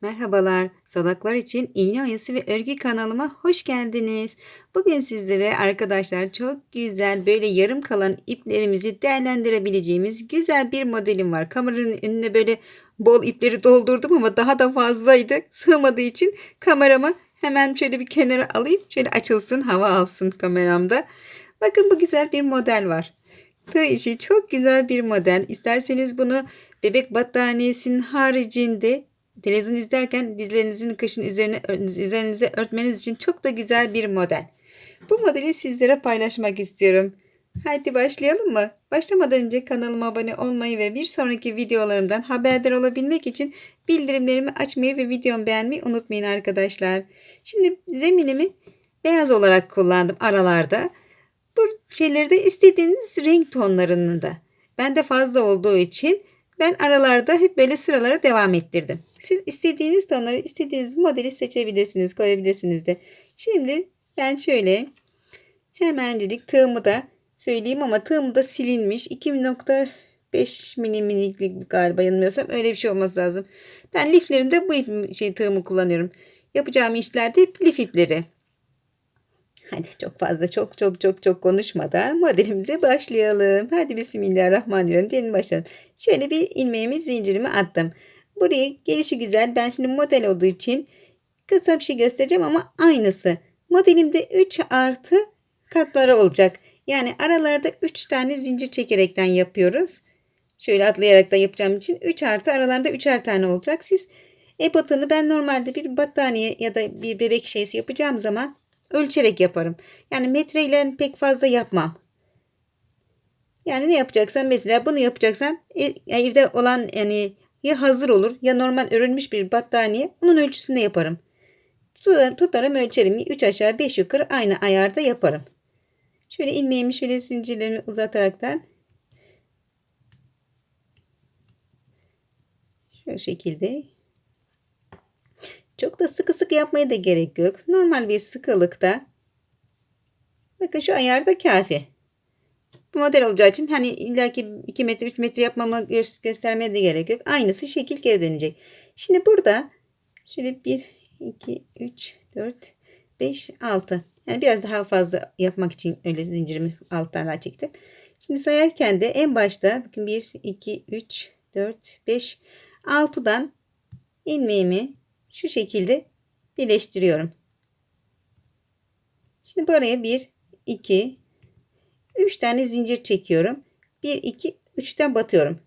Merhabalar, Salaklar için İğne Oyası ve Örgü kanalıma hoş geldiniz. Bugün sizlere arkadaşlar çok güzel böyle yarım kalan iplerimizi değerlendirebileceğimiz güzel bir modelim var. Kameranın önüne böyle bol ipleri doldurdum ama daha da fazlaydı. Sığmadığı için kameramı hemen şöyle bir kenara alayım. Şöyle açılsın, hava alsın kameramda. Bakın bu güzel bir model var. Tığ işi çok güzel bir model. İsterseniz bunu bebek battaniyesinin haricinde televizyon izlerken dizlerinizin kışın üzerine üzerinize örtmeniz için çok da güzel bir model. Bu modeli sizlere paylaşmak istiyorum. Hadi başlayalım mı? Başlamadan önce kanalıma abone olmayı ve bir sonraki videolarımdan haberdar olabilmek için bildirimlerimi açmayı ve videomu beğenmeyi unutmayın arkadaşlar. Şimdi zeminimi beyaz olarak kullandım aralarda. Bu şeyleri de istediğiniz renk tonlarında. Bende fazla olduğu için ben aralarda hep böyle sıralara devam ettirdim. Siz istediğiniz tonları, istediğiniz modeli seçebilirsiniz, koyabilirsiniz de. Şimdi ben şöyle hemencik tığımı da söyleyeyim ama tığım da silinmiş. 2.5 milimlik galiba yanılmıyorsam öyle bir şey olması lazım. Ben liflerimde bu ip, şey tığımı kullanıyorum. Yapacağım işlerde lif ipleri. Hadi çok fazla çok çok çok çok konuşmadan modelimize başlayalım. Hadi bismillahirrahmanirrahim diyelim başlayalım. Şöyle bir ilmeğimi zincirimi attım. Buraya gelişi güzel. Ben şimdi model olduğu için kısa bir şey göstereceğim ama aynısı. Modelimde 3 artı katları olacak. Yani aralarda 3 tane zincir çekerekten yapıyoruz. Şöyle atlayarak da yapacağım için 3 artı aralarında 3'er tane olacak. Siz ebatını ben normalde bir battaniye ya da bir bebek şeysi yapacağım zaman ölçerek yaparım. Yani metreyle pek fazla yapmam. Yani ne yapacaksan mesela bunu yapacaksan e, evde olan yani ya hazır olur ya normal örülmüş bir battaniye onun ölçüsünde yaparım. Tutarım ölçerim 3 aşağı 5 yukarı aynı ayarda yaparım. Şöyle ilmeğimi şöyle zincirlerimi uzataraktan şu şekilde çok da sıkı sıkı yapmaya da gerek yok. Normal bir sıkılıkta bakın şu ayarda kafi. Bu model olacağı için hani illaki 2 metre 3 metre yapmama göstermeye de gerek yok. Aynısı şekil geri dönecek. Şimdi burada şöyle 1 2 3 4 5 6 yani biraz daha fazla yapmak için öyle zincirimi alttan daha çektim. Şimdi sayarken de en başta bakın 1 2 3 4 5 6'dan ilmeğimi şu şekilde birleştiriyorum. Şimdi buraya 1 2 3 tane zincir çekiyorum. 1 2 3'ten batıyorum.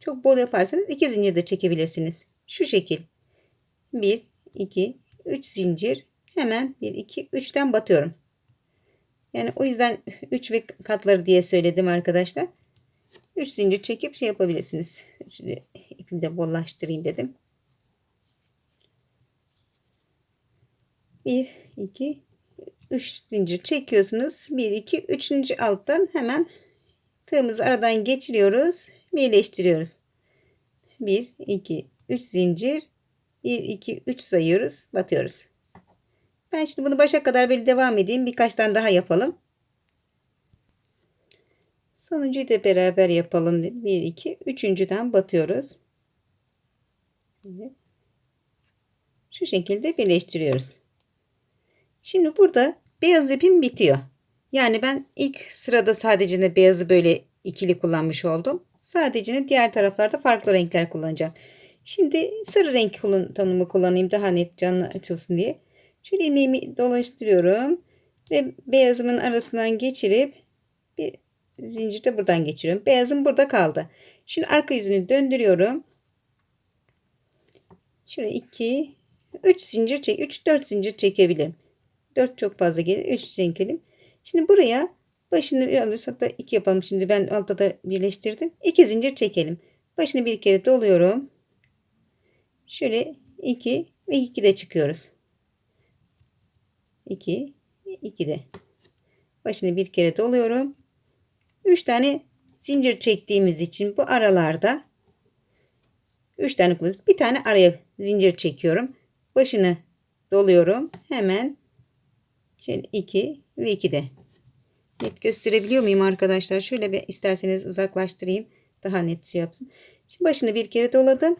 Çok bol yaparsanız 2 zincir de çekebilirsiniz. Şu şekil. 1 2 3 zincir hemen 1 2 3'ten batıyorum. Yani o yüzden 3 ve katları diye söyledim arkadaşlar. 3 zincir çekip şey yapabilirsiniz. Şimdi ipimi de bollaştırayım dedim. 1 2 3 zincir çekiyorsunuz. 1 2 3. alttan hemen tığımızı aradan geçiriyoruz. Birleştiriyoruz. 1 2 3 zincir 1 2 3 sayıyoruz. Batıyoruz. Ben şimdi bunu başa kadar böyle devam edeyim. Birkaç tane daha yapalım. Sonuncuyu da beraber yapalım. 1 2 üçüncüden batıyoruz. Şu şekilde birleştiriyoruz. Şimdi burada beyaz ipim bitiyor. Yani ben ilk sırada sadece de beyazı böyle ikili kullanmış oldum. Sadece diğer taraflarda farklı renkler kullanacağım. Şimdi sarı renk tanımı kullanayım daha net canlı açılsın diye. Şöyle ilmeğimi dolaştırıyorum. Ve beyazımın arasından geçirip bir zincir de buradan geçiriyorum. Beyazım burada kaldı. Şimdi arka yüzünü döndürüyorum. Şöyle 2 3 zincir çek 3 4 zincir çekebilirim. 4 çok fazla gelir. 3 çekelim. Şimdi buraya başını alırız. Hatta 2 yapalım. Şimdi ben altta da birleştirdim. 2 zincir çekelim. Başını bir kere doluyorum. Şöyle 2 ve 2 de çıkıyoruz. 2 2 de. Başını bir kere doluyorum. 3 tane zincir çektiğimiz için bu aralarda 3 tane kullanıyoruz. Bir tane araya zincir çekiyorum. Başını doluyorum. Hemen Şöyle 2 ve 2 de. Net gösterebiliyor muyum arkadaşlar? Şöyle bir isterseniz uzaklaştırayım. Daha net şey yapsın. Şimdi başını bir kere doladım.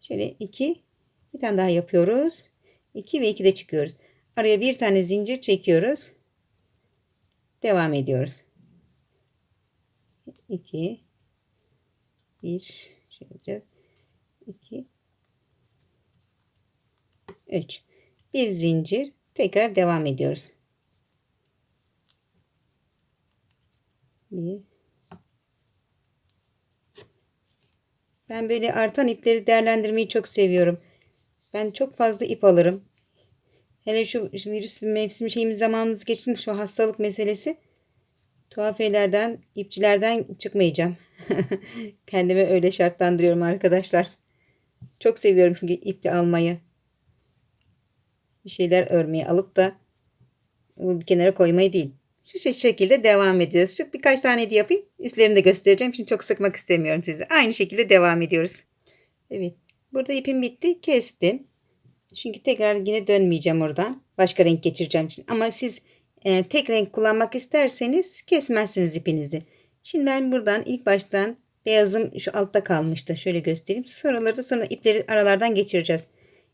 Şöyle 2 bir tane daha yapıyoruz. 2 ve 2 de çıkıyoruz. Araya bir tane zincir çekiyoruz. Devam ediyoruz. 2 1 şey yapacağız. 2 3 bir zincir tekrar devam ediyoruz. 1 Ben böyle artan ipleri değerlendirmeyi çok seviyorum. Ben çok fazla ip alırım. Hele şu virüs mevsim şeyimiz zamanımız geçti şu hastalık meselesi. Tuhafiyelerden, ipçilerden çıkmayacağım. Kendime öyle şartlandırıyorum arkadaşlar. Çok seviyorum çünkü iple almayı. Bir şeyler örmeyi alıp da bir kenara koymayı değil. Şu şekilde devam ediyoruz. Şu birkaç tane de yapayım. Üstlerini de göstereceğim. Şimdi çok sıkmak istemiyorum sizi. Aynı şekilde devam ediyoruz. Evet. Burada ipim bitti. Kestim. Çünkü tekrar yine dönmeyeceğim oradan. Başka renk geçireceğim için. Ama siz e, tek renk kullanmak isterseniz kesmezsiniz ipinizi. Şimdi ben buradan ilk baştan beyazım şu altta kalmıştı. Şöyle göstereyim. Sonraları da sonra ipleri aralardan geçireceğiz.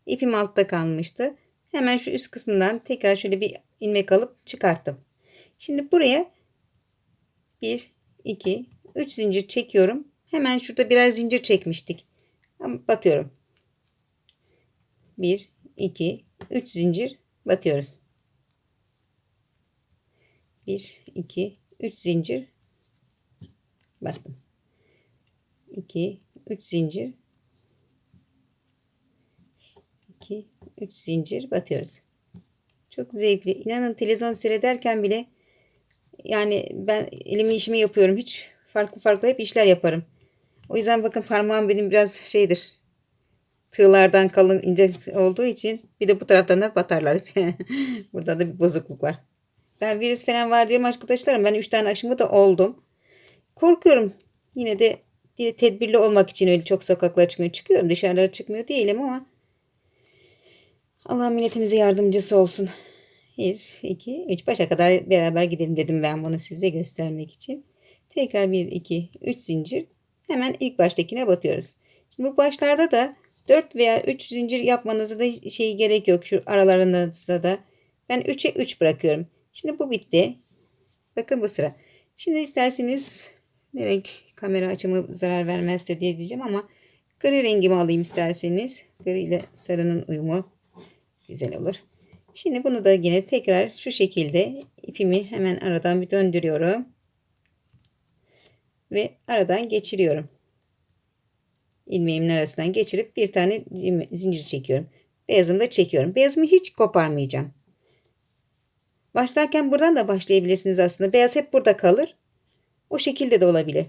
İpim altta kalmıştı. Hemen şu üst kısmından tekrar şöyle bir ilmek alıp çıkarttım. Şimdi buraya 1, 2, 3 zincir çekiyorum. Hemen şurada biraz zincir çekmiştik. Batıyorum. 1, 2, 3 zincir batıyoruz. 1, 2, 3 zincir battım. 2, 3 zincir 2, 3 zincir batıyoruz. Çok zevkli. İnanın televizyon seyrederken bile yani ben elimi işimi yapıyorum. Hiç farklı farklı hep işler yaparım. O yüzden bakın parmağım benim biraz şeydir. Tığlardan kalın ince olduğu için bir de bu taraftan da batarlar. Burada da bir bozukluk var. Ben virüs falan var diyorum arkadaşlarım. Ben 3 tane aşımı da oldum. Korkuyorum. Yine de tedbirli olmak için öyle çok sokaklara çıkmıyor. Çıkıyorum dışarılara çıkmıyor değilim ama Allah milletimize yardımcısı olsun. 1, 2, 3 başa kadar beraber gidelim dedim ben bunu size göstermek için. Tekrar 1, 2, 3 zincir. Hemen ilk baştakine batıyoruz. Şimdi bu başlarda da 4 veya 3 zincir yapmanıza da şey gerek yok. Şu aralarında da. Ben 3'e 3 bırakıyorum. Şimdi bu bitti. Bakın bu sıra. Şimdi isterseniz ne renk kamera açımı zarar vermezse diye diyeceğim ama gri rengimi alayım isterseniz. Gri ile sarının uyumu güzel olur. Şimdi bunu da yine tekrar şu şekilde ipimi hemen aradan bir döndürüyorum. Ve aradan geçiriyorum. İlmeğimin arasından geçirip bir tane zincir çekiyorum. Beyazımı da çekiyorum. Beyazımı hiç koparmayacağım. Başlarken buradan da başlayabilirsiniz aslında. Beyaz hep burada kalır. O şekilde de olabilir.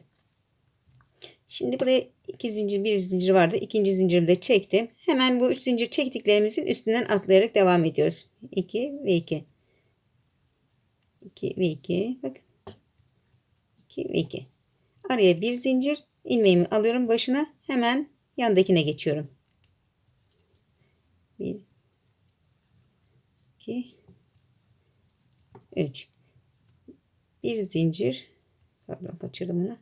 Şimdi buraya iki zincir bir zincir vardı. İkinci zincirimi de çektim. Hemen bu üç zincir çektiklerimizin üstünden atlayarak devam ediyoruz. 2 ve 2. 2 ve 2. Bak. 2 ve 2. Araya bir zincir. ilmeğimi alıyorum başına. Hemen yandakine geçiyorum. 1 2 3 bir zincir pardon kaçırdım onu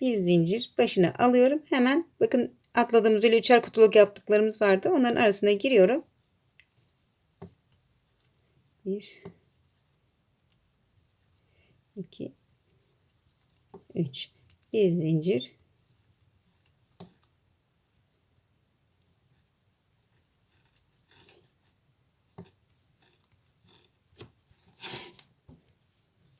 bir zincir başına alıyorum. Hemen bakın atladığımız böyle üçer kutuluk yaptıklarımız vardı. Onların arasına giriyorum. Bir, iki, üç. Bir zincir.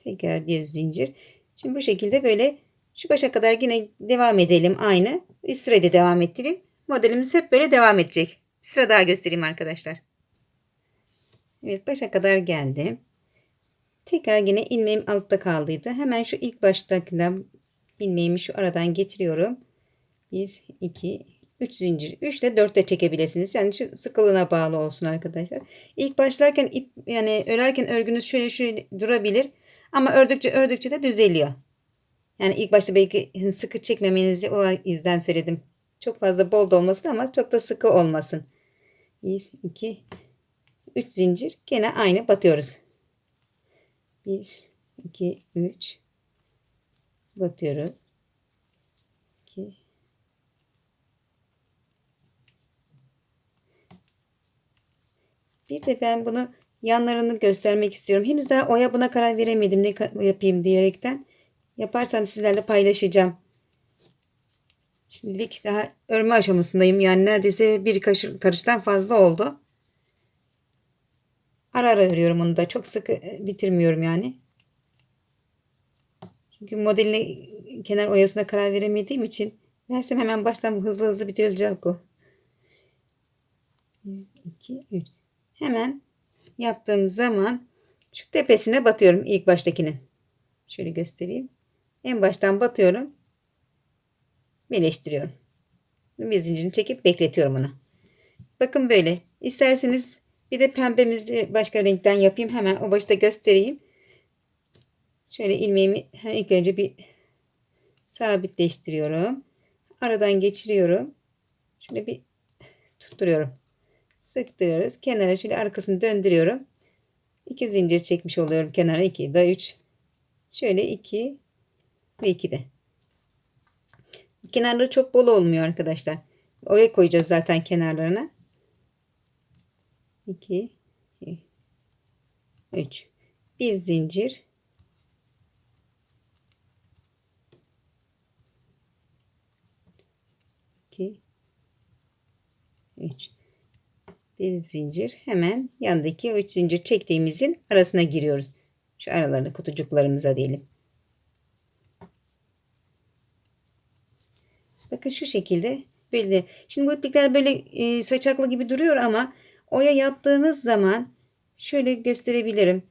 Tekrar bir zincir. Şimdi bu şekilde böyle şu başa kadar yine devam edelim aynı. Üst sırayı devam ettireyim. Modelimiz hep böyle devam edecek. Bir sıra daha göstereyim arkadaşlar. Evet başa kadar geldim. Tekrar yine ilmeğim altta kaldıydı. Hemen şu ilk baştakinden ilmeğimi şu aradan getiriyorum. 1, 2, 3 zincir. 3 ile 4 de çekebilirsiniz. Yani şu sıkılığına bağlı olsun arkadaşlar. İlk başlarken ip yani örerken örgünüz şöyle şöyle durabilir. Ama ördükçe ördükçe de düzeliyor. Yani ilk başta belki hani, sıkı çekmemenizi o yüzden söyledim. Çok fazla bol da olmasın ama çok da sıkı olmasın. 1, 2, 3 zincir. Gene aynı batıyoruz. 1, 2, 3 batıyoruz. 2 Bir de ben bunu yanlarını göstermek istiyorum. Henüz daha oya buna karar veremedim ne yapayım diyerekten. Yaparsam sizlerle paylaşacağım. Şimdilik daha örme aşamasındayım. Yani neredeyse bir karıştan fazla oldu. Ara ara örüyorum onu da. Çok sıkı e, bitirmiyorum yani. Çünkü modeline kenar oyasına karar veremediğim için versem hemen baştan hızlı hızlı bitirilecek o. 1, 2, 3. Hemen yaptığım zaman şu tepesine batıyorum ilk baştakinin. Şöyle göstereyim. En baştan batıyorum. Birleştiriyorum. Bir zincirini çekip bekletiyorum onu. Bakın böyle. İsterseniz bir de pembemizi başka renkten yapayım. Hemen o başta göstereyim. Şöyle ilmeğimi ilk önce bir sabitleştiriyorum. Aradan geçiriyorum. Şöyle bir tutturuyorum. Sıktırıyoruz. Kenara şöyle arkasını döndürüyorum. İki zincir çekmiş oluyorum kenara. 2 da 3. Şöyle 2 ve 2 de. Kenarları çok bol olmuyor arkadaşlar. Oya koyacağız zaten kenarlarına. 2 3 bir zincir 2 3 bir zincir hemen yandaki 3 zincir çektiğimizin arasına giriyoruz. Şu aralarını kutucuklarımıza diyelim. Bakın şu şekilde böyle. Şimdi bu iplikler böyle e, saçaklı gibi duruyor ama oya yaptığınız zaman şöyle gösterebilirim.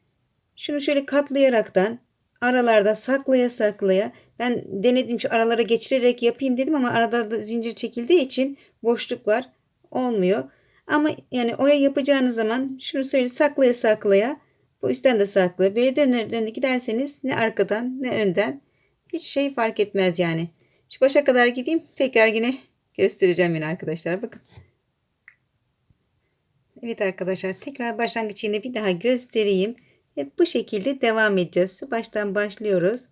Şunu şöyle katlayaraktan aralarda saklaya saklaya ben denedim şu aralara geçirerek yapayım dedim ama arada da zincir çekildiği için boşluklar olmuyor. Ama yani oya yapacağınız zaman şunu şöyle saklaya saklaya bu üstten de saklı böyle döner döner giderseniz ne arkadan ne önden hiç şey fark etmez yani. Şu başa kadar gideyim tekrar yine göstereceğim yine arkadaşlar bakın. Evet arkadaşlar tekrar başlangıç yine bir daha göstereyim. Hep bu şekilde devam edeceğiz. Baştan başlıyoruz.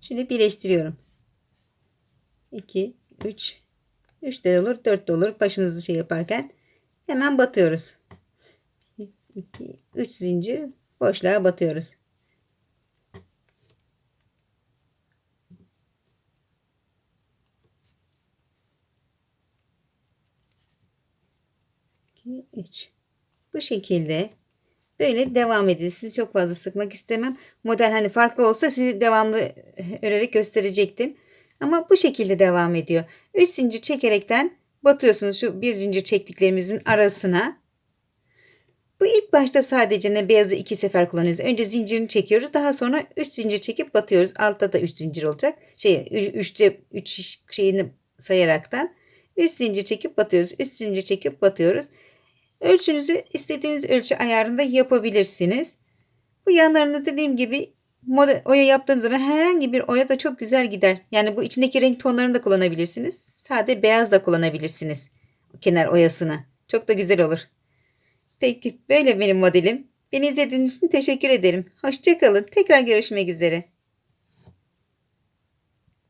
Şimdi birleştiriyorum. 2, 3, 3 de olur 4 de olur. Başınızı şey yaparken hemen batıyoruz. 2, 3 zincir boşluğa batıyoruz. İki, üç. Bu şekilde böyle devam edin. Sizi çok fazla sıkmak istemem. Model hani farklı olsa sizi devamlı örerek gösterecektim. Ama bu şekilde devam ediyor. 3 zincir çekerekten batıyorsunuz şu bir zincir çektiklerimizin arasına. Bu ilk başta sadece ne beyazı iki sefer kullanıyoruz. Önce zincirini çekiyoruz. Daha sonra 3 zincir çekip batıyoruz. Altta da 3 zincir olacak. Şey 3'te 3 şeyini sayaraktan 3 zincir çekip batıyoruz. 3 zincir çekip batıyoruz. Ölçünüzü istediğiniz ölçü ayarında yapabilirsiniz. Bu yanlarında dediğim gibi model, oya yaptığınız zaman herhangi bir oya da çok güzel gider. Yani bu içindeki renk tonlarını da kullanabilirsiniz. Sade beyaz da kullanabilirsiniz. Kenar oyasını. Çok da güzel olur. Peki böyle benim modelim. Beni izlediğiniz için teşekkür ederim. Hoşçakalın. Tekrar görüşmek üzere.